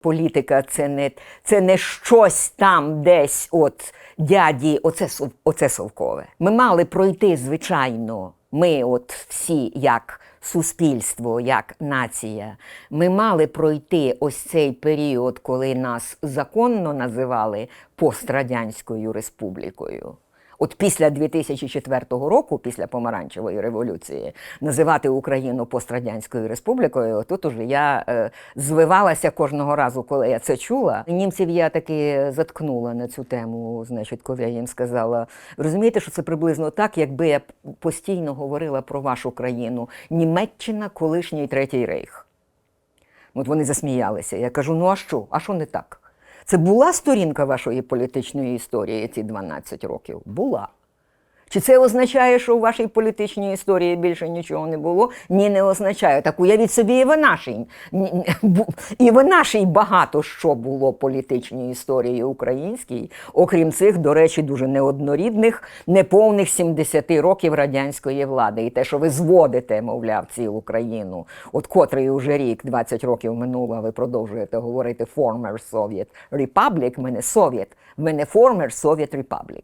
Політика це не, це не щось там десь от дяді, оце, оце совкове. Ми мали пройти, звичайно, ми, от всі, як суспільство, як нація, ми мали пройти ось цей період, коли нас законно називали пострадянською республікою. От після 2004 року, після помаранчевої революції, називати Україну пострадянською республікою, тут уже я е, звивалася кожного разу, коли я це чула. Німців я таки заткнула на цю тему. Значить, коли я їм сказала, розумієте, що це приблизно так, якби я постійно говорила про вашу країну Німеччина, колишній третій рейх. От вони засміялися. Я кажу: ну а що? А що не так? Це була сторінка вашої політичної історії ці 12 років? Була. Чи це означає, що у вашій політичній історії більше нічого не було? Ні, не означає. Так уявіть собі, і в нашій. І в нашій багато що було політичній історії українській, окрім цих, до речі, дуже неоднорідних, неповних 70 років радянської влади. І те, що ви зводите, мовляв, цілу країну, от котрий уже рік, 20 років минуло, ви продовжуєте говорити former Soviet Republic, мене Совєт, мене former Soviet Republic.